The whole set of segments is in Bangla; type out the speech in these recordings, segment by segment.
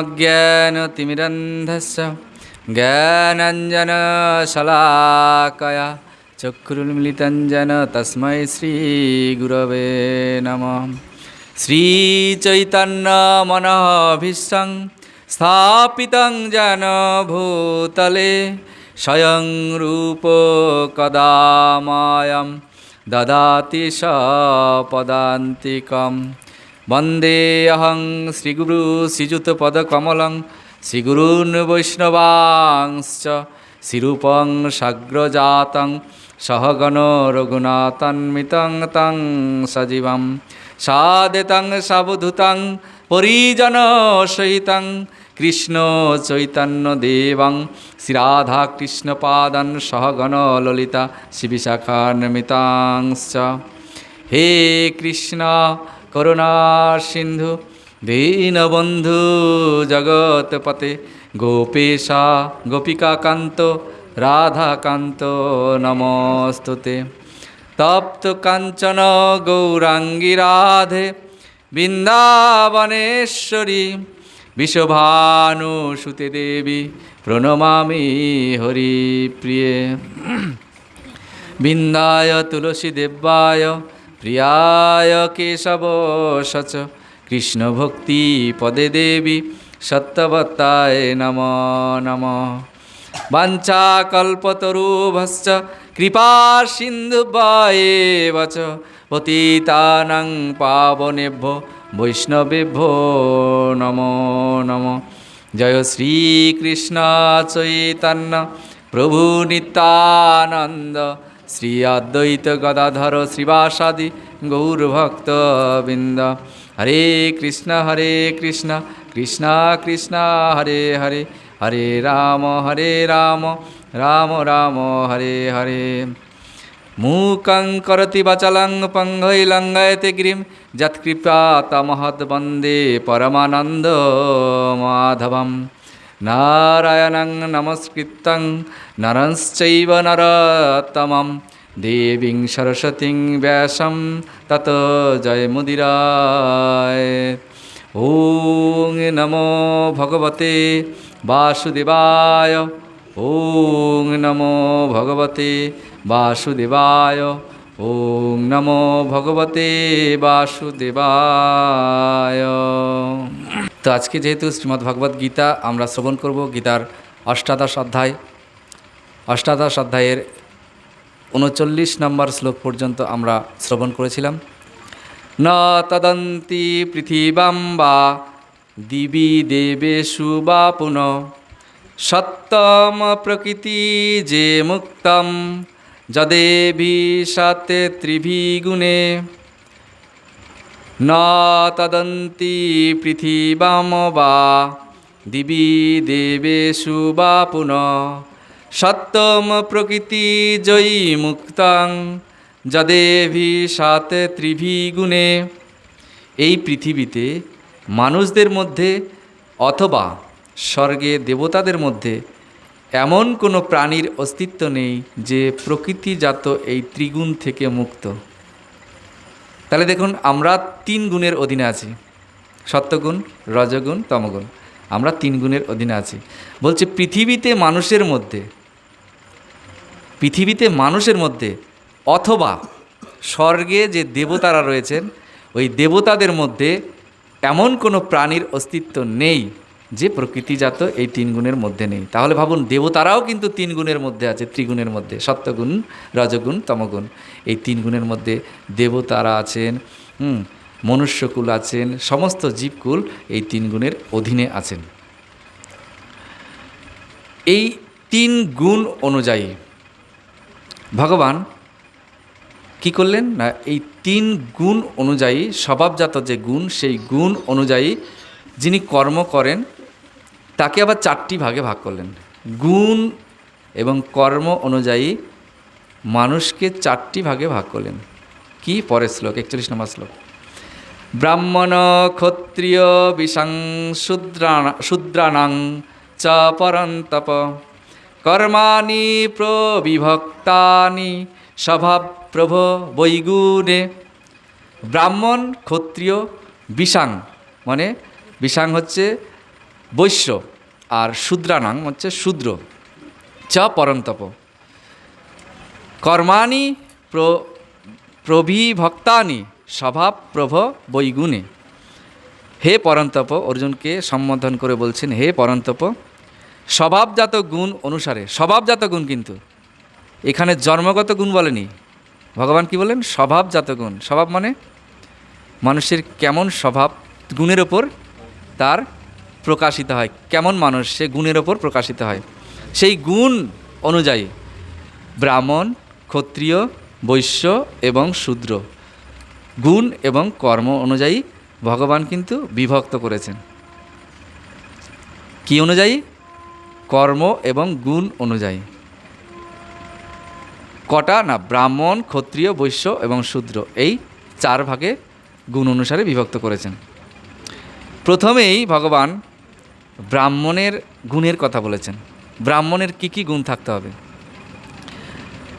अज्ञानतिमिरन्धस्य ज्ञानञ्जनशलाकया चक्षुरुन्मिलितं येन तस्मै श्रीगुरवे नमः श्रीचैतन्यमनःभीष्टं स्थापितं येन भूतले स्वयं रूप कदा मायं ददाति स पदान्तिकम् বন্দেহং শ্রীগুরু শ্রীযুতপদকমলং শ্রীগুরুন বৈষ্ণবাংশ শ্রীরূপং সাগ্রজাতং সহগণ রঘুনাথন্মিতং তং সজীবম সাদেতং সাবধূতং পরিজন সহিত কৃষ্ণ চৈতন্য দেবং শ্রীরাধা কৃষ্ণপাদন সহগণ ললিতা শিবিশাখান্বিতাংশ হে কৃষ্ণ করুণা সিন্ধু, দীনবন্ধু জগৎপতে গোপেশা গোপিকাকান্ত, রাধাকান্ত নমস্তুতে। তপ্ত কাঞ্চন গৌরাঙ্গী রাধে, বৃন্দাবনেশ্বরী, বিশ্বভানুসুতে দেবী, প্রণমামি হরিপ্রিয়ে। বিন্দায় তুলসী দেব্যায় প্রিয়ায় কেশব সচ, কৃষ্ণ ভক্তি পদে দেবী, সত্যবত্তায় নম নম। বাঞ্ছাকল্পতরুভশ্চ কৃপা সিন্ধুবায়েব চ পতিতানাং পাবনেভ্যো, বৈষ্ণবেভ্যো নমো নমঃ। জয় শ্রীকৃষ্ণ চৈতন্য, প্রভু নিত্যানন্দ শ্রী অদ্বৈত গদাধর শ্রীবাসাদি গৌরভক্ত বৃন্দ। হরে কৃষ্ণ হরে কৃষ্ণ কৃষ্ণ কৃষ্ণ, হরে হরে হরে রাম হরে রাম রাম রাম, হরে হরে। মূকং করতি বচলং পঙ্গই লঙ্গয়তে গিরিম যৎকৃপা তমহৎ বন্দে পরমানন্দ মাধবম। নারায়ণং নমস্কৃতং নরশ্চৈব নরতমম দেবীং সরস্বতীং ব্যাসম তত জয় মুদিরায় ও নমো ভগবতে বাসুদেবায় ও নমো ভগবতে বাসুদেবায় তো আজকে যেহেতু শ্রীমদ্ ভগবদ্ গীতা আমরা শ্রবণ করব, গীতার অষ্টাদশ অধ্যায়, অষ্টাদশ অধ্যায়ের উনচল্লিশ নম্বর শ্লোক পর্যন্ত আমরা শ্রবণ করেছিলাম। ন তদন্তি পৃথিবাম বা দিবি দেবেশু বা পুনঃ, সত্যম প্রকৃতি যে মুক্তম যদেভি সাতে ত্রিভিগুণে। ন তদন্তি পৃথিবাম বা দিবি দেবেশু বা পুনঃ। সত্যম প্রকৃতি জয়ী মুক্তাং যদেভি ত্রিভিগুণে। এই পৃথিবীতে মানুষদের মধ্যে অথবা স্বর্গে দেবতাদের মধ্যে এমন কোনো প্রাণীর অস্তিত্ব নেই যে প্রকৃতিজাত এই ত্রিগুণ থেকে মুক্ত। তাহলে দেখুন, আমরা তিন গুণের অধীনে আছি। সত্যগুণ, রজগুণ, তমগুণ। আমরা তিন গুণের অধীনে আছি। বলছে, পৃথিবীতে মানুষের মধ্যে, পৃথিবীতে মানুষের মধ্যে অথবা স্বর্গে যে দেবতারা রয়েছেন, ওই দেবতাদের মধ্যে এমন কোনো প্রাণীর অস্তিত্ব নেই যে প্রকৃতিজাত এই তিন গুণের মধ্যে নেই। তাহলে ভাবুন, দেবতারাও কিন্তু তিন গুণের মধ্যে আছে, ত্রিগুণের মধ্যে সত্যগুণ রজগুণ, তমগুণ। এই তিন গুণের মধ্যে দেবতারা আছেন, হুম, মনুষ্যকুল আছেন, সমস্ত জীবকুল এই তিন গুণের অধীনে আছেন। এই তিন গুণ অনুযায়ী ভগবান কি করলেন না, এই তিন গুণ অনুযায়ী স্বভাবজাত যে গুণ, সেই গুণ অনুযায়ী যিনি কর্ম করেন তাকে আবার চারটি ভাগে ভাগ করলেন। গুণ এবং কর্ম অনুযায়ী মানুষকে চারটি ভাগে ভাগ করলেন। কি? পরের শ্লোক, একচল্লিশ নম্বর শ্লোক। ব্রাহ্মণ ক্ষত্রিয় বিষাং শূদ্রাণ শূদ্রাণাং চ পরন্তপ। কর্মাণি প্রবিভক্তানি স্বভাব প্রভ বৈগুণে। ব্রাহ্মণ ক্ষত্রিয় বিষাং মানে বিষাং হচ্ছে বৈশ্য আর শূদ্রানাং হচ্ছে শূদ্র, চ পরন্তপ। কর্মাণি প্র প্রভিভক্তানি স্বভাব প্রভ বৈগুণে। হে পরন্তপ, অর্জুনকে সম্বোধন করে বলছেন, হে পরন্তপ, স্বভাবজাত গুণ অনুসারে, স্বভাবজাত গুণ কিন্তু, এখানে জন্মগত গুণ বলেনি। ভগবান কি বলেন? স্বভাবজাত গুণ। স্বভাব মানে মানুষের কেমন স্বভাব, গুণের ওপর তার প্রকাশিত হয়। কেমন মানুষ? সে গুণের ওপর প্রকাশিত হয়। সেই গুণ অনুযায়ী ব্রাহ্মণ, ক্ষত্রিয়, বৈশ্য এবং শূদ্র। গুণ এবং কর্ম অনুযায়ী ভগবান কিন্তু বিভক্ত করেছেন। কি অনুযায়ী? কর্ম এবং গুণ অনুযায়ী। কটা? না, ব্রাহ্মণ, ক্ষত্রিয়, বৈশ্য এবং শূদ্র। এই চার ভাগে গুণ অনুসারে বিভক্ত করেছেন। প্রথমেই ভগবান ব্রাহ্মণের গুণের কথা বলেছেন। ব্রাহ্মণের কি কি গুণ থাকতে হবে?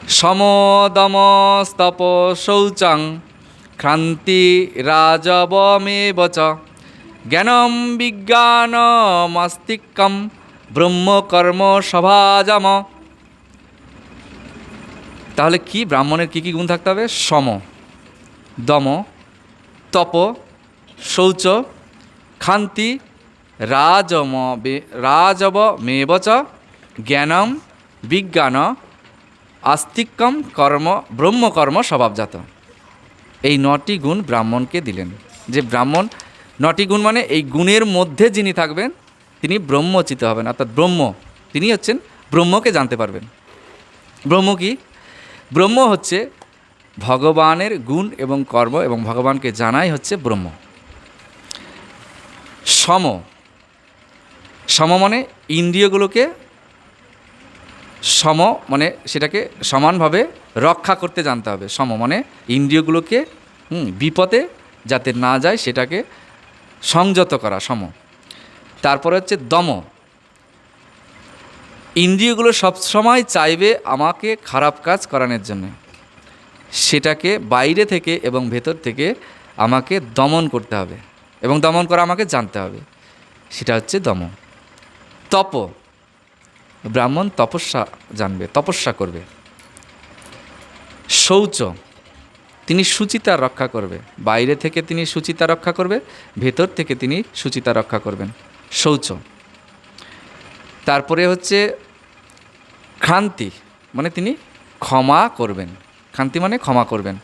সমদম স্তপ, শৌচাং, ক্রান্তি, রাজবমেব চ, জ্ঞানম বিজ্ঞানমস্তিকম ব্রহ্মকর্ম সভাজম তাহলে কি ব্রাহ্মণের কি কি গুণ থাকতে হবে? সম, দম, তপ, শৌচ খান্তি রাজম রাজব মেবচ জ্ঞানম বিজ্ঞান আস্তিক্যম কর্ম ব্রহ্মকর্ম স্বভাবজাত এই নটি গুণ ব্রাহ্মণকে দিলেন। যে ব্রাহ্মণ, নটি গুণ মানে এই গুণের মধ্যে যিনি থাকবেন, তিনি ব্রহ্মচিত হবেন। অর্থাৎ ব্রহ্ম, তিনি হচ্ছেন ব্রহ্মকে জানতে পারবেন। ব্রহ্ম কি? ব্রহ্ম হচ্ছে ভগবানের গুণ এবং কর্ম এবং ভগবানকে জানাই হচ্ছে ব্রহ্ম। সম সম মানে ইন্দ্রিয়গুলোকে সম মানে সেটাকে সমানভাবে রক্ষা করতে জানতে হবে। সম মানে ইন্দ্রিয়গুলোকে হুম, বিপদে যাতে না যায় সেটাকে সংযত করা সম। তারপরে হচ্ছে দম। ইন্দ্রিয়গুলো সবসময় চাইবে আমাকে খারাপ কাজ করানোর জন্য। সেটাকে বাইরে থেকে এবং ভেতর থেকে আমাকে দমন করতে হবে এবং দমন করা আমাকে জানতে হবে। সেটা হচ্ছে দম। তপ। ব্রাহ্মণ তপস্যা জানবে, তপস্যা করবে। শৌচ, তিনি সুচিতা রক্ষা করবে। বাইরে থেকে তিনি সুচিতা রক্ষা করবে, ভেতর থেকে তিনি সুচিতা রক্ষা করবেন। শৌচ, তারপরে হচ্ছে ক্ষান্তি মানে তিনি ক্ষমা করবেন। ক্ষান্তি মানে ক্ষমা করবেন।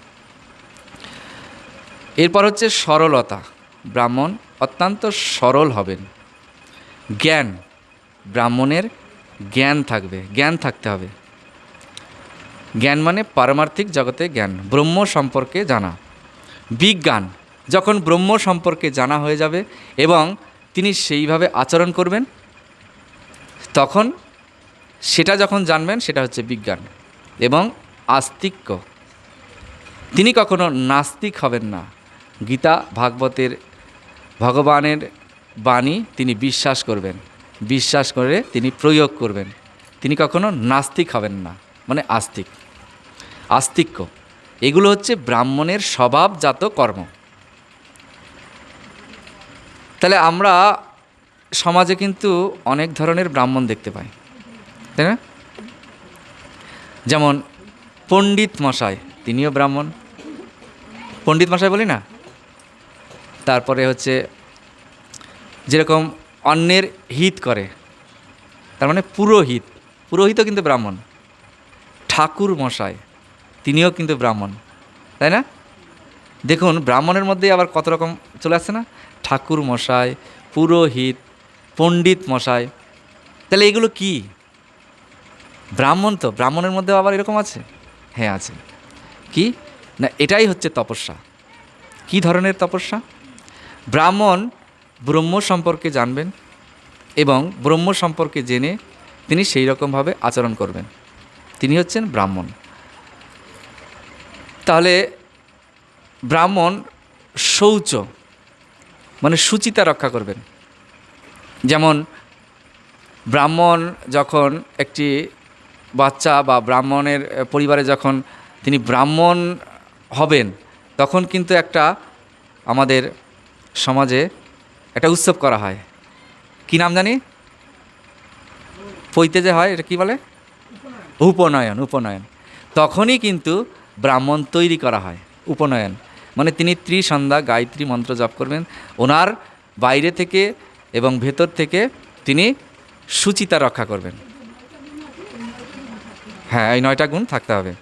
এরপর হচ্ছে সরলতা, ব্রাহ্মণ অত্যন্ত সরল হবেন। জ্ঞান ব্রাহ্মণের জ্ঞান থাকবে, জ্ঞান থাকতে হবে। জ্ঞান মানে পারমার্থিক জগতে জ্ঞান, ব্রহ্ম সম্পর্কে জানা। বিজ্ঞান, যখন ব্রহ্ম সম্পর্কে জানা হয়ে যাবে এবং তিনি সেইভাবে আচরণ করবেন, তখন সেটা যখন জানবেন, সেটা হচ্ছে বিজ্ঞান এবং আস্তিক্য। তিনি কখনো নাস্তিক হবেন না। গীতা, ভাগবতের, ভগবানের বাণী তিনি বিশ্বাস করবেন। বিশ্বাস করে তিনি প্রয়োগ করবেন। তিনি কখনো নাস্তিক হবেন না মানে আস্তিক। আস্তিক্য, এগুলো হচ্ছে ব্রাহ্মণের স্বভাবজাত কর্ম। তাহলে আমরা সমাজে কিন্তু অনেক ধরনের ব্রাহ্মণ দেখতে পাই, তাই না? যেমন পণ্ডিত মশাই, তিনিও ব্রাহ্মণ। পণ্ডিত মশাই বলি না? তারপরে হচ্ছে যেরকম অন্যের হিত করে। তার মানে পুরোহিত। পুরোহিতও কিন্তু ব্রাহ্মণ। ঠাকুর মশাই, তিনিও কিন্তু ব্রাহ্মণ। তাই না? দেখুন, ব্রাহ্মণের মধ্যে আবার কত রকম চলে আসছে না? ঠাকুর মশাই, পুরোহিত, পণ্ডিত মশাই। তাহলে এগুলো কি? ব্রাহ্মণ তো, ব্রাহ্মণের মধ্যেও আবার এরকম আছে? হ্যাঁ আছে। কি? না, এটাই হচ্ছে তপস্যা। কি ধরনের তপস্যা? ব্রাহ্মণ ব্রহ্ম সম্পর্কে জানবেন এবং ব্রহ্ম সম্পর্কে জেনে তিনি সেই রকমভাবে আচরণ করবেন। তিনি হচ্ছেন ব্রাহ্মণ। তাহলে ব্রাহ্মণ শৌচ মানে সুচিতা রক্ষা করবেন। যেমন ব্রাহ্মণ যখন একটি বাচ্চা বা ব্রাহ্মণের পরিবারে যখন তিনি ব্রাহ্মণ হবেন, তখন কিন্তু একটা আমাদের সমাজে একটা উৎসব করা হয়। কি নাম জানি? পৈতে যে হয়, এটা কি বলে? উপনয়ন উপনয়ন। তখনই কিন্তু ব্রাহ্মণ তৈরি করা হয়, উপনয়ন। মানে তিনি ত্রিসন্ধ্যা গায়ত্রী মন্ত্র জপ করবেন। ওনার বাইরে থেকে এবং ভেতর থেকে তিনি সুচিতা রক্ষা করবেন। হ্যাঁ এই নয়টা গুণ থাকতে হবে।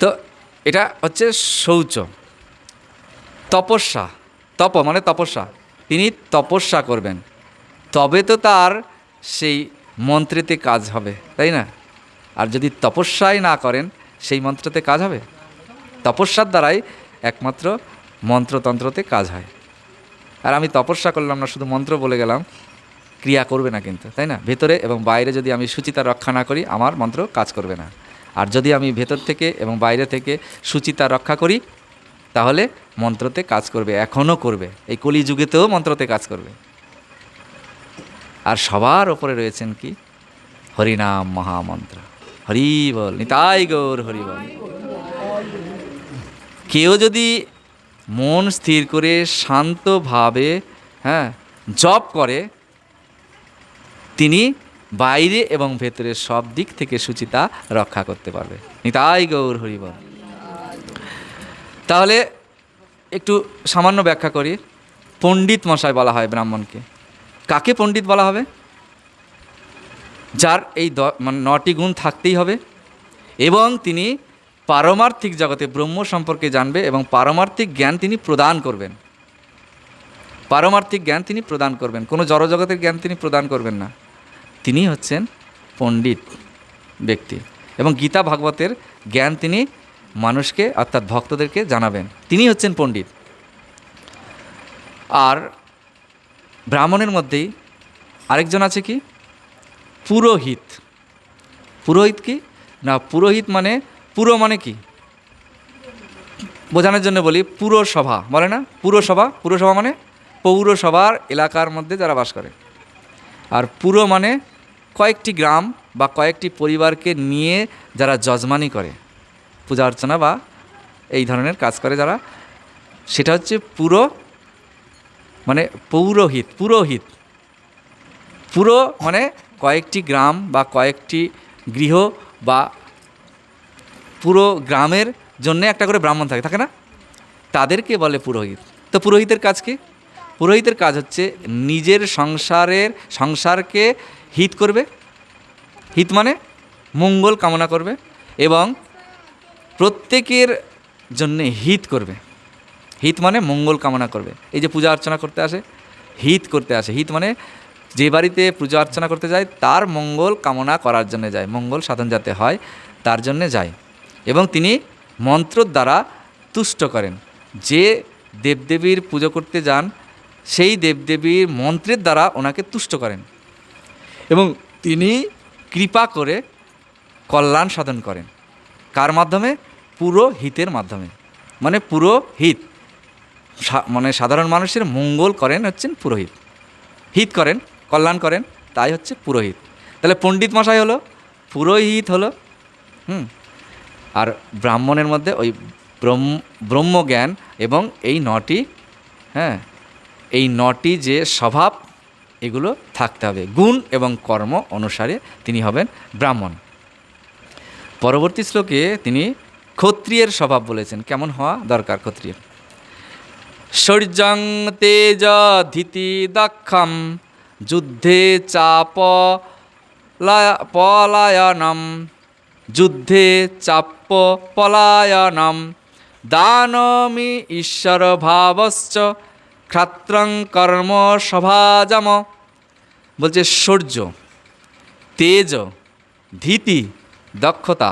তো এটা হচ্ছে শৌচ। তপস্যা। তপ মানে তপস্যা। তিনি তপস্যা করবেন। তবে তো তার সেই মন্ত্রেতে কাজ হবে, তাই না? আর যদি তপস্যাই না করেন, সেই মন্ত্রতে কাজ হবে? তপস্যার দ্বারাই একমাত্র মন্ত্রতন্ত্রতে কাজ হয়। আর আমি তপস্যা করলাম না, শুধু মন্ত্র বলে গেলাম, ক্রিয়া করবে না কিন্তু, তাই না? ভেতরে এবং বাইরে যদি আমি সুচিতা রক্ষা না করি, আমার মন্ত্র কাজ করবে না। আর যদি আমি ভেতর থেকে এবং বাইরে থেকে সুচিতা রক্ষা করি তাহলে মন্ত্রতে কাজ করবে, এখনও করবে। এই কলিযুগেতেও মন্ত্রতে কাজ করবে। আর সবার ওপরে রয়েছেন কি? হরিনাম মহামন্ত্র। হরি বল, নিতাই গৌর হরি বল। কেউ যদি মন স্থির করে শান্তভাবে হ্যাঁ জপ করে, তিনি বাইরে এবং ভেতরে সব দিক থেকে সুচিতা রক্ষা করতে পারবে। নিতাই গৌর হরি বল। তাহলে একটু সামান্য ব্যাখ্যা করি। পণ্ডিত মশাই বলা হয় ব্রাহ্মণকে। কাকে পণ্ডিত বলা হবে? যার এই মানে নটি গুণ থাকতেই হবে। এবং তিনি পারমার্থিক জগতে ব্রহ্ম সম্পর্কে জানবে এবং পারমার্থিক জ্ঞান তিনি প্রদান করবেন। পারমার্থিক জ্ঞান তিনি প্রদান করবেন। কোনো জড়জগতের জ্ঞান তিনি প্রদান করবেন না। তিনি হচ্ছেন পণ্ডিত ব্যক্তি। এবং গীতা ভাগবতের জ্ঞান তিনি মানুষকে অর্থাৎ ভক্তদেরকে জানাবেন। তিনি হচ্ছেন পণ্ডিত। আর ব্রাহ্মণের মধ্যেই আরেকজন আছে কি? পুরোহিত। পুরোহিত কি? না, পুরোহিত মানে পুরো মানে কি? বোঝানোর জন্য বলি, পুরসভা। বলে না? পুরসভা। পুরসভা মানে পৌরসভার এলাকার মধ্যে যারা বাস করে। আর পুরো মানে কয়েকটি গ্রাম বা কয়েকটি পরিবারকে নিয়ে যারা যজমানি করে। পূজা অর্চনা বা এই ধরনের কাজ করে যারা, সেটা হচ্ছে পুরো মানে পৌরোহিত, পুরোহিত। পুরো মানে কয়েকটি গ্রাম বা কয়েকটি গৃহ বা পুরো গ্রামের জন্য একটা করে ব্রাহ্মণ থাকে থাকে না? তাদেরকে বলে পুরোহিত। তো পুরোহিতের কাজ কি? পুরোহিতের কাজ হচ্ছে নিজের সংসারের, সংসারকে হিত করবে। হিত মানে মঙ্গল কামনা করবে এবং প্রত্যেকের জন্যে হিত করবে। হিত মানে মঙ্গল কামনা করবে। এই যে পূজা অর্চনা করতে আসে, হিত করতে আসে। হিত মানে যে বাড়িতে পূজা অর্চনা করতে যায়, তার মঙ্গল কামনা করার জন্য যায়। মঙ্গল সাধন যাতে হয়, তার জন্যে যায়। এবং তিনি মন্ত্রর দ্বারা তুষ্ট করেন। যে দেবদেবীর পুজো করতে যান, সেই দেবদেবীর মন্ত্রের দ্বারা ওনাকে তুষ্ট করেন। এবং তিনি কৃপা করে কল্যাণ সাধন করেন। কার মাধ্যমে? পুরো হিতের মাধ্যমে। মানে পুরো হিত। মানে সাধারণ মানুষের মঙ্গল করেন হচ্ছেন পুরোহিত। হিত করেন, কল্যাণ করেন, তাই হচ্ছে পুরোহিত। তাহলে পণ্ডিত মশাই হলো, পুরোহিত হলো, হুম? আর ব্রাহ্মণের মধ্যে ওই ব্রহ্ম, ব্রহ্মজ্ঞান এবং এই নটি হ্যাঁ? এই নটি যে স্বভাব, এগুলো থাকতে হবে। গুণ এবং কর্ম অনুসারে তিনি হবেন ব্রাহ্মণ। পরবর্তী শ্লোকে তিনি ক্ষত্রিয়ের স্বভাব বলেছেন। কেমন হওয়া দরকার ক্ষত্রিয়? শৌর্যং তেজ ধীতি দক্ষম, যুদ্ধে চাপ পলায়নম, যুদ্ধে চাপ পলায়নম। দানমি ঈশ্বর ভাবশ্চ, ক্ষাত্রং কর্ম সভাজম। বলছে শৌর্য, তেজ, ধীতি, দক্ষতা।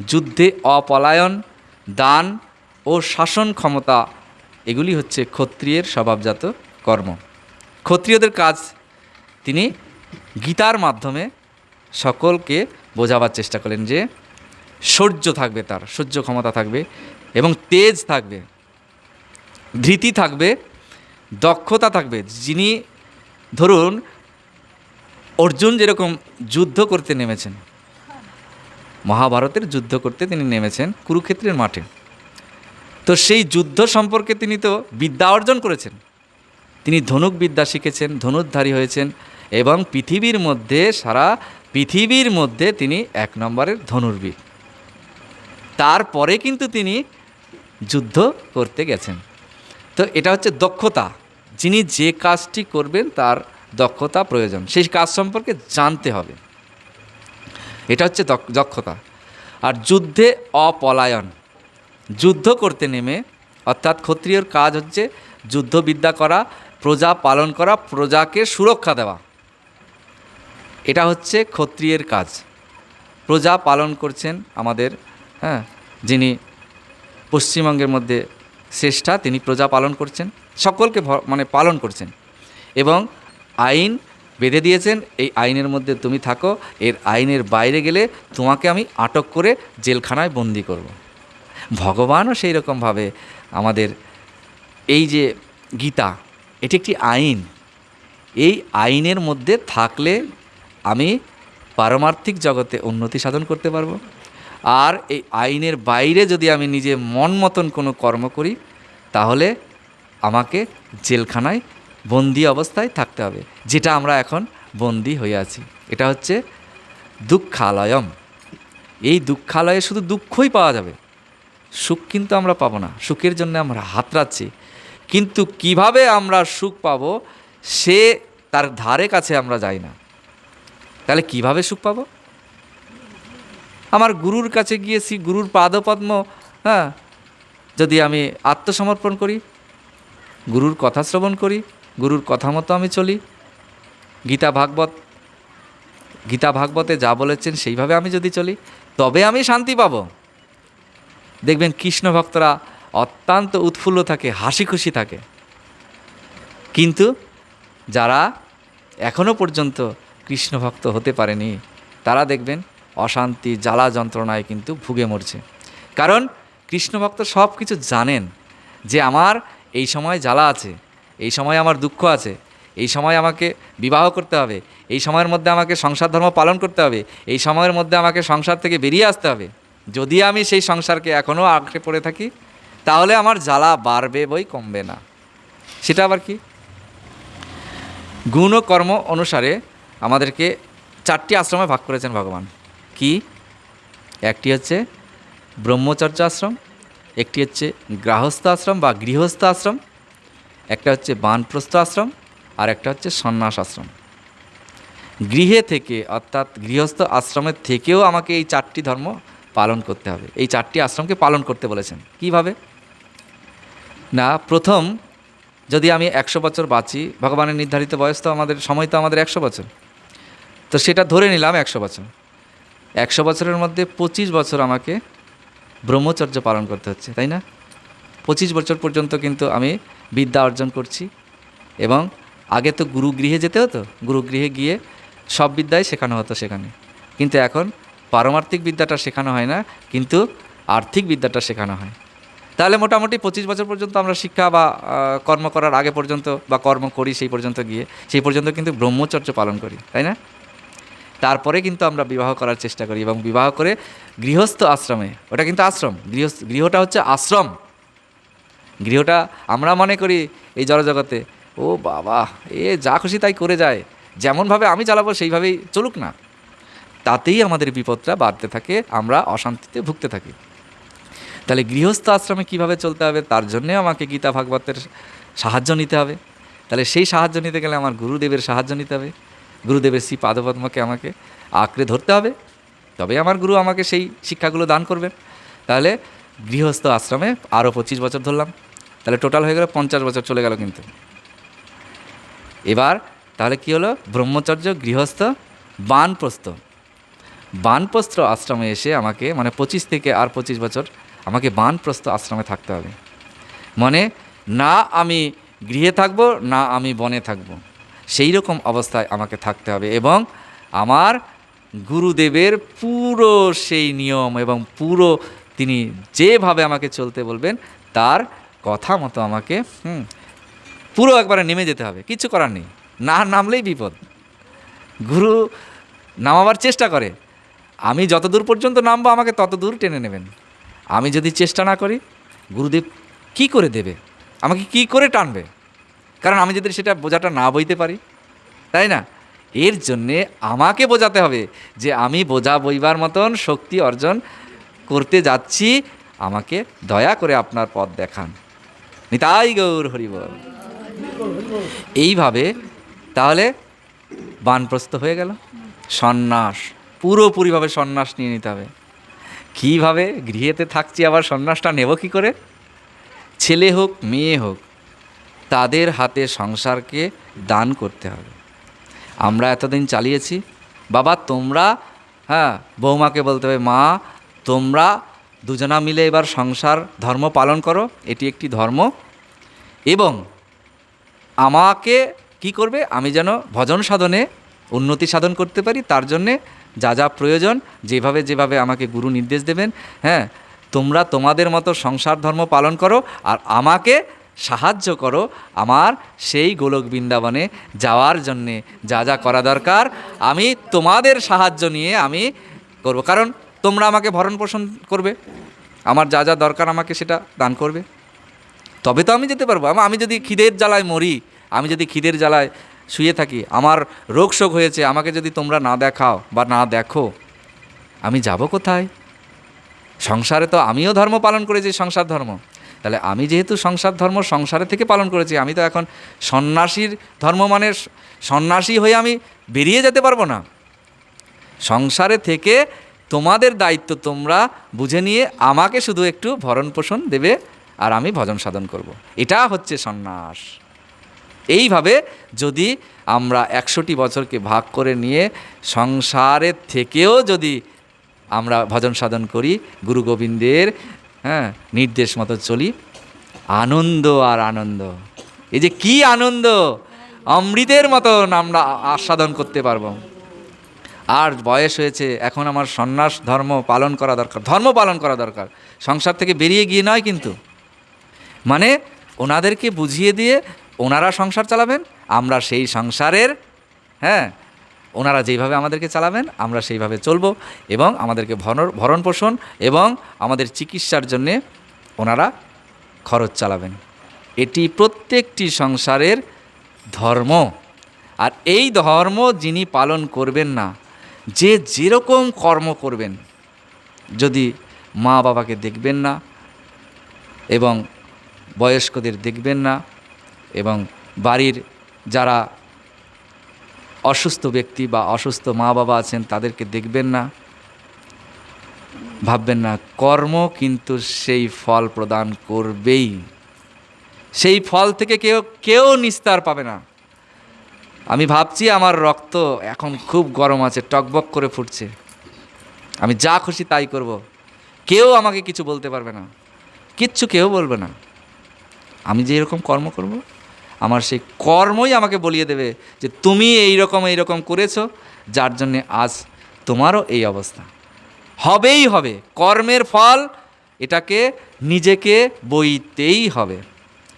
যুদ্ধে অপলায়ন, দান ও শাসন ক্ষমতা, এগুলি হচ্ছে ক্ষত্রিয়ের স্বভাবজাত কর্ম। ক্ষত্রিয়দের কাজ, তিনি গীতার মাধ্যমে সকলকে বোঝাবার চেষ্টা করলেন যে সহ্য থাকবে তার সহ্য ক্ষমতা থাকবে এবং তেজ থাকবে, ধৃতি থাকবে, দক্ষতা থাকবে। যিনি ধরুন, অর্জুন যেরকম যুদ্ধ করতে নেমেছেন মহাভারতের যুদ্ধ করতে তিনি নেমেছেন কুরুক্ষেত্রের মাঠে। তো সেই যুদ্ধ সম্পর্কে তিনি তো বিদ্যা অর্জন করেছেন। তিনি ধনুক বিদ্যা শিখেছেন, ধনুর্ধারী হয়েছেন এবং পৃথিবীর মধ্যে, সারা পৃথিবীর মধ্যে তিনি এক নম্বরের ধনুর্বীর তারপরে কিন্তু তিনি যুদ্ধ করতে গেছেন। তো এটা হচ্ছে দক্ষতা। যিনি যে কাজটি করবেন তার দক্ষতা প্রয়োজন। সেই কাজ সম্পর্কে জানতে হবে। এটা হচ্ছে দক্ষ- দক্ষতা। আর যুদ্ধে অপলায়ন। যুদ্ধ করতে নেমে, অর্থাৎ ক্ষত্রিয়র কাজ হচ্ছে যুদ্ধবিদ্যা করা, প্রজা পালন করা, প্রজাকে সুরক্ষা দেওয়া। এটা হচ্ছে ক্ষত্রিয়ের কাজ। প্রজা পালন করছেন আমাদের হ্যাঁ যিনি পশ্চিমবঙ্গের মধ্যে শ্রেষ্ঠা, তিনি প্রজা পালন করছেন, সকলকে মানে পালন করছেন। এবং আইন বেঁধে দিয়েছেন, এই আইনের মধ্যে তুমি থাকো, এর আইনের বাইরে গেলে তোমাকে আমি আটক করে জেলখানায় বন্দি করব। ভগবানও সেই রকমভাবে আমাদের এই যে গীতা, এটি একটি আইন এই আইনের মধ্যে থাকলে আমি পারমার্থিক জগতে উন্নতি সাধন করতে পারব আর এই আইনের বাইরে যদি আমি নিজে মন মতন কোনো কর্ম করি, তাহলে আমাকে জেলখানায় বন্দি অবস্থায় থাকতে হবে, যেটা আমরা এখন বন্দি হয়ে আছি। এটা হচ্ছে দুঃখালয়ম। এই দুঃখালয়ে শুধু দুঃখই পাওয়া যাবে। সুখ কিন্তু আমরা পাবো না, সুখের জন্য আমরা হাতড়াচ্ছি। কিন্তু কীভাবে আমরা সুখ পাব, সে তার ধারে কাছে আমরা যাই না। তাহলে কীভাবে সুখ পাবো? আমার গুরুর কাছে গিয়েছি গুরুর পাদপদ্ম হ্যাঁ যদি আমি আত্মসমর্পণ করি, গুরুর কথা শ্রবণ করি গুরুর কথা মতো আমি চলি। গীতা ভাগবত, গীতা ভাগবতে যা বলেছেন সেইভাবে আমি যদি চলি, তবে আমি শান্তি পাবো। দেখবেন কৃষ্ণ ভক্তরা অত্যন্ত উৎফুল্ল থাকে, হাসি খুশি থাকে। কিন্তু যারা এখনও পর্যন্ত কৃষ্ণ ভক্ত হতে পারেনি, তারা দেখবেন অশান্তি, জ্বালা যন্ত্রণায় কিন্তু ভুগে মরছে। কারণ কৃষ্ণ ভক্ত সব কিছু জানেন যে আমার এই সময় জ্বালা আছে। এই সময় আমার দুঃখ আছে। এই সময় আমাকে বিবাহ করতে হবে। এই সময়ের মধ্যে আমাকে সংসার ধর্ম পালন করতে হবে। এই সময়ের মধ্যে আমাকে সংসার থেকে বেরিয়ে আসতে হবে। যদি আমি সেই সংসারকে এখনও আঁকড়ে পড়ে থাকি, তাহলে আমার জ্বালা বাড়বে বই কমবে না। সেটা আবার কি? গুণ ও কর্ম অনুসারে আমাদেরকে চারটি আশ্রমে ভাগ করেছেন ভগবান। কি? একটি হচ্ছে ব্রহ্মচর্য আশ্রম একটি হচ্ছে গৃহস্থ আশ্রম বা গৃহস্থ আশ্রম একটা হচ্ছে বানপ্রস্থ আশ্রম, আর একটা হচ্ছে সন্ন্যাস আশ্রম। গৃহে থেকে, অর্থাৎ গৃহস্থ আশ্রমের থেকেও আমাকে এই চারটি ধর্ম পালন করতে হবে। এই চারটি আশ্রমকে পালন করতে বলেছেন। কীভাবে? না, প্রথম, যদি আমি একশো বছর বাঁচি, ভগবানের নির্ধারিত বয়স তো আমাদের, সময় তো আমাদের একশো বছর। তো সেটা ধরে নিলাম একশো বছর। একশো বছরের মধ্যে পঁচিশ বছর আমাকে ব্রহ্মচর্য পালন করতে হচ্ছে, তাই না? পঁচিশ বছর পর্যন্ত কিন্তু আমি বিদ্যা অর্জন করছি। এবং আগে তো গুরুগৃহে যেতে হতো, গুরুগৃহে গিয়ে সব বিদ্যাই শেখানো হতো সেখানে। কিন্তু এখন পারমার্থিক বিদ্যাটা শেখানো হয় না, কিন্তু আর্থিক বিদ্যাটা শেখানো হয়। তাহলে মোটামুটি পঁচিশ বছর পর্যন্ত আমরা শিক্ষা বা কর্ম করার আগে পর্যন্ত বা কর্ম করি সেই পর্যন্ত গিয়ে, সেই পর্যন্ত কিন্তু ব্রহ্মচর্য পালন করি, তাই না? তারপরে কিন্তু আমরা বিবাহ করার চেষ্টা করি এবং বিবাহ করে গৃহস্থ আশ্রমে, ওটা কিন্তু আশ্রম, গৃহস্থ, গৃহটা হচ্ছে আশ্রম। গৃহটা আমরা মনে করি এই জড়জগতে। ও বাবা, এ যা খুশি তাই করে যায়। যেমনভাবে আমি চালাবো সেইভাবেই চলুক না। তাতেই আমাদের বিপদটা বাড়তে থাকে, আমরা অশান্তিতে ভুগতে থাকি। তাহলে গৃহস্থ আশ্রমে কীভাবে চলতে হবে তার জন্যে আমাকে গীতা ভাগবতের সাহায্য নিতে হবে। তাহলে সেই সাহায্য নিতে গেলে আমার গুরুদেবের সাহায্য নিতে হবে। গুরুদেবের শ্রী পাদপদ্মকে আমাকে আঁকড়ে ধরতে হবে। তবে আমার গুরু আমাকে সেই শিক্ষাগুলো দান করবেন। তাহলে গৃহস্থ আশ্রমে আরও পঁচিশ বছর ধরলাম। তাহলে টোটাল হয়ে গেল পঞ্চাশ বছর, চলে গেল কিন্তু। এবার তাহলে কি হলো? ব্রহ্মচর্য, গৃহস্থ, বানপ্রস্থ। বানপ্রস্থ আশ্রমে এসে আমাকে মানে পঁচিশ থেকে আর পঁচিশ বছর আমাকে বানপ্রস্থ আশ্রমে থাকতে হবে। মানে না আমি গৃহে থাকব, না আমি বনে থাকব। সেই রকম অবস্থায় আমাকে থাকতে হবে এবং আমার গুরুদেবের পুরো সেই নিয়ম এবং পুরো তিনি যেভাবে আমাকে চলতে বলবেন, তার কথা মতো আমাকে, হুম, পুরো একবারে নেমে যেতে হবে, কিছু করার নেই। না নামলেই বিপদ। গুরু নামাবার চেষ্টা করে। আমি যত দূর পর্যন্ত নামবো আমাকে তত দূর টেনে নেবেন। আমি যদি চেষ্টা না করি, গুরুদেব কি করে দেবে? আমাকে কি করে টানবে? কারণ আমি যদি সেটা বোঝাটা না বইতে পারি, তাই না? এর জন্যে আমাকে বোঝাতে হবে যে আমি বোঝা বইবার মতন শক্তি অর্জন করতে যাচ্ছি। আমাকে দয়া করে আপনার পথ দেখান। নিতাই গৌর হরিবল এইভাবে তাহলে বানপ্রস্ত হয়ে গেল। সন্ন্যাস, পুরোপুরিভাবে সন্ন্যাস নিয়ে নিতে হবে। কীভাবে গৃহেতে থাকছি আবার সন্ন্যাসটা নেব কী করে? ছেলে হোক, মেয়ে হোক, তাদের হাতে সংসারকে দান করতে হবে। আমরা এতদিন চালিয়েছি। বাবা, তোমরা হ্যাঁ বৌমাকে বলতে হবে, মা, তোমরা দুজনা মিলে এবার সংসার, ধর্ম পালন করো, এটি একটি ধর্ম। এবং আমাকে কি করবে? আমি যেন ভজন সাধনে উন্নতি সাধন করতে পারি, তার জন্যে যা যা প্রয়োজন, যেভাবে যেভাবে আমাকে গুরু নির্দেশ দেবেন হ্যাঁ তোমরা তোমাদের মতো সংসার, ধর্ম পালন করো আর আমাকে সাহায্য করো আমার সেই গোলক বৃন্দাবনে যাওয়ার জন্যে। যা যা করা দরকার, আমি তোমাদের সাহায্য নিয়ে আমি করব। কারণ তোমরা আমাকে ভরণ পোষণ করবে। আমার যা যা দরকার আমাকে সেটা দান করবে। তবে তো আমি যেতে পারব। আমা- যদি খিদের জ্বালায় মরি, আমি যদি খিদের জ্বালায় শুয়ে থাকি, আমার রোগ শোক হয়েছে, আমাকে যদি তোমরা না দেখাও বা না দেখো, আমি যাব কোথায়? সংসারে তো আমিও ধর্ম পালন করেছি, সংসার ধর্ম। তাহলে আমি যেহেতু সংসার ধর্ম সংসারে থেকে পালন করেছি, আমি তো এখন সন্ন্যাসীর ধর্ম মানে সন্ন্যাসী হয়ে আমি বেরিয়ে যেতে পারব না। সংসারে থেকে তোমাদের দায়িত্ব তোমরা বুঝে নিয়ে আমাকে শুধু একটু ভরণ পোষণ দেবে আর আমি ভজন সাধন করব। এটা হচ্ছে সন্ন্যাস। এইভাবে যদি আমরা একশোটি বছরকে ভাগ করে নিয়ে সংসারের থেকেও যদি আমরা ভজন সাধন করি, গুরু গোবিন্দের হ্যাঁ নির্দেশ মতো চলি, আনন্দ আর আনন্দ। এই যে কি আনন্দ? অমৃতের মতন আমরা আস্বাদন করতে পারব। আর বয়স হয়েছে, এখন আমার সন্ন্যাস ধর্ম পালন করা দরকার, ধর্ম পালন করা দরকার। সংসার থেকে বেরিয়ে গিয়ে নয় কিন্তু। মানে ওনাদেরকে বুঝিয়ে দিয়ে ওনারা সংসার চালাবেন, আমরা সেই সংসারের হ্যাঁ ওনারা যেইভাবে আমাদেরকে চালাবেন, আমরা সেইভাবে চলবো এবং আমাদেরকে ভরণ পোষণ এবং আমাদের চিকিৎসার জন্যে ওনারা খরচ চালাবেন। এটি প্রত্যেকটি সংসারের ধর্ম। আর এই ধর্ম যিনি পালন করবেন না যে যেরকম কর্ম করবেন, যদি মা বাবাকে দেখবেন না এবং বয়স্কদের দেখবেন না এবং বাড়ির যারা অসুস্থ ব্যক্তি বা অসুস্থ মা বাবা আছেন তাদেরকে দেখবেন না, ভাববেন না, কর্ম কিন্তু সেই ফল প্রদান করবেই। সেই ফল থেকে কেউ কেউ নিস্তার পাবে না। আমি ভাবছি আমার রক্ত এখন খুব গরম আছে, টকবক করে ফুটছে। আমি যা খুশি তাই করব। কেউ আমাকে কিছু বলতে পারবে না। কিচ্ছু কেউ বলবে না। আমি যে এরকম কর্ম করব, আমার সেই কর্মই আমাকে বলিয়ে দেবে যে তুমি এই রকম এই রকম করেছ, যার জন্যে আজ তোমারও এই অবস্থা। হবেই হবে। কর্মের ফল এটাকে নিজেকে বইতেই হবে।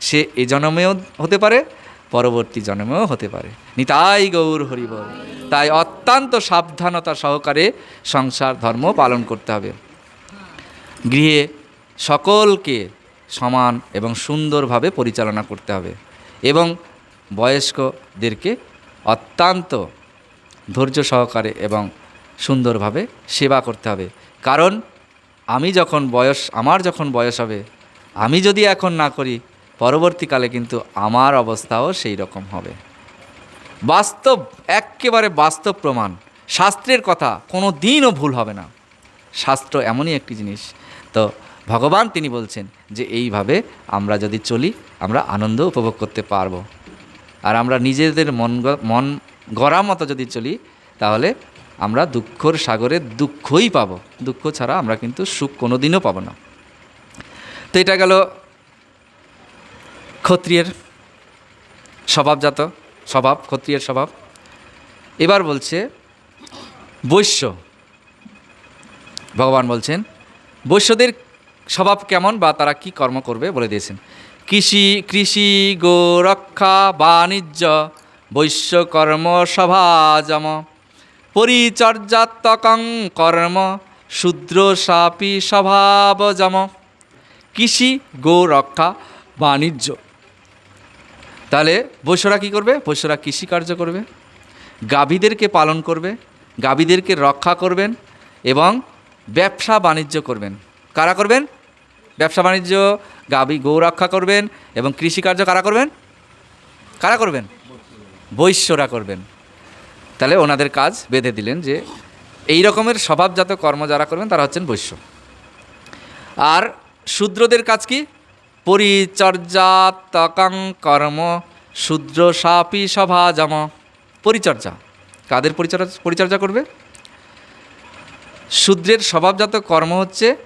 সে এ জন্মেও হতে পারে পরবর্তী জন্মেও হতে পারে। নিতাই গৌর হরিবল। তাই অত্যন্ত সাবধানতা সহকারে সংসার ধর্ম পালন করতে হবে। গৃহে সকলকে সমান এবং সুন্দরভাবে পরিচালনা করতে হবে এবং বয়স্কদেরকে অত্যন্ত ধৈর্য সহকারে এবং সুন্দরভাবে সেবা করতে হবে। কারণ আমি যখন বয়স, আমার যখন বয়স হবে, আমি যদি এখন না করি পরবর্তীকালে কিন্তু আমার অবস্থাও সেই রকম হবে। বাস্তব, একেবারে বাস্তব প্রমাণ, শাস্ত্রের কথা কোনো দিনও ভুল হবে না। শাস্ত্র এমনই একটি জিনিস। তো ভগবান তিনি বলছেন যে এইভাবে আমরা যদি চলি, আমরা আনন্দ উপভোগ করতে পারব। আর আমরা নিজেদের মন মন গড়া মতো যদি চলি, তাহলে আমরা দুঃখর সাগরে দুঃখই পাবো। দুঃখ ছাড়া আমরা কিন্তু সুখ কোনো দিনও পাবো না। তো এটা গেল ক্ষত্রিয়ের স্বভাবজাত স্বভাব, ক্ষত্রিয়ের স্বভাব। এবার বলছে, বৈশ্য। ভগবান বলছেন, বৈশ্যদের স্বভাব কেমন বা তারা কি কর্ম করবে বলে দিয়েছেন। কৃষি কৃষি গোরক্ষা বাণিজ্য বৈশ্যকর্ম সভাজম। পরিচর্যাত্মকং কর্ম, শূদ্র সাপি স্বভাবজম। কৃষি গোরক্ষা বাণিজ্য। তাহলে বৈশ্যরা কী করবে? বৈশ্যরা কৃষিকার্য করবে। গাভীদেরকে পালন করবে, গাভীদেরকে রক্ষা করবেন এবং ব্যবসা বাণিজ্য করবেন। কারা করবেন? ব্যবসা বাণিজ্য, গাভী গৌ রক্ষা করবেন এবং কৃষিকার্য কারা করবেন? কারা করবেন? বৈশ্যরা করবেন। তাহলে ওনাদের কাজ বেঁধে দিলেন যে এই রকমের স্বভাবজাত কর্ম যারা করবেন তারা হচ্ছেন বৈশ্য। আর শূদ্রদের কাজ কি? পরিচর্যাতকং কর্ম শূদ্র সাপি সভা সভাজম পরিচর্যা। কাদের পরিচর্যা পরিচর্যা করবে? শূদ্রের স্বভাবজাত কর্ম হচ্ছে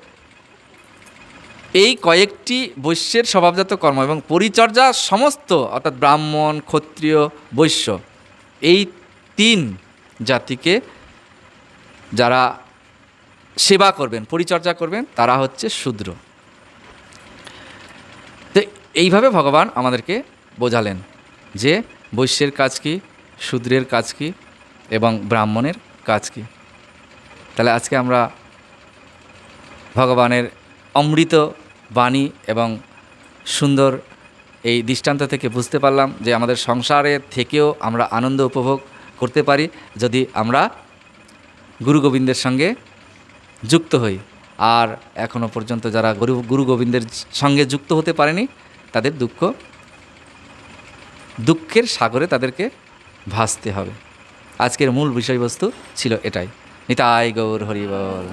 এই কয়েকটি বৈশ্যের স্বভাবজাত কর্ম এবং পরিচর্যা সমস্ত, অর্থাৎ ব্রাহ্মণ, ক্ষত্রিয়, বৈশ্য। এই তিন জাতিকে যারা সেবা করবেন, পরিচর্যা করবেন, তারা হচ্ছে শূদ্র। এইভাবে ভগবান আমাদেরকে বোঝালেন যে বৈশ্যের কাজ কি, শূদ্রের কাজ কি এবং ব্রাহ্মণের কাজ কি। তাহলে আজকে আমরা ভগবানের অমৃত বাণী এবং সুন্দর এই দৃষ্টান্ত থেকে বুঝতে পারলাম যে আমাদের সংসারে থেকেও আমরা আনন্দ উপভোগ করতে পারি যদি আমরা গুরু গোবিন্দের সঙ্গে যুক্ত হই। আর এখনও পর্যন্ত যারা গুরু গুরু গোবিন্দের সঙ্গে যুক্ত হতে পারেনি তাদের দুঃখ, দুঃখের সাগরে তাদেরকে ভাসতে হবে। আজকের মূল বিষয়বস্তু ছিল এটাই। নিতাই গৌর হরিবল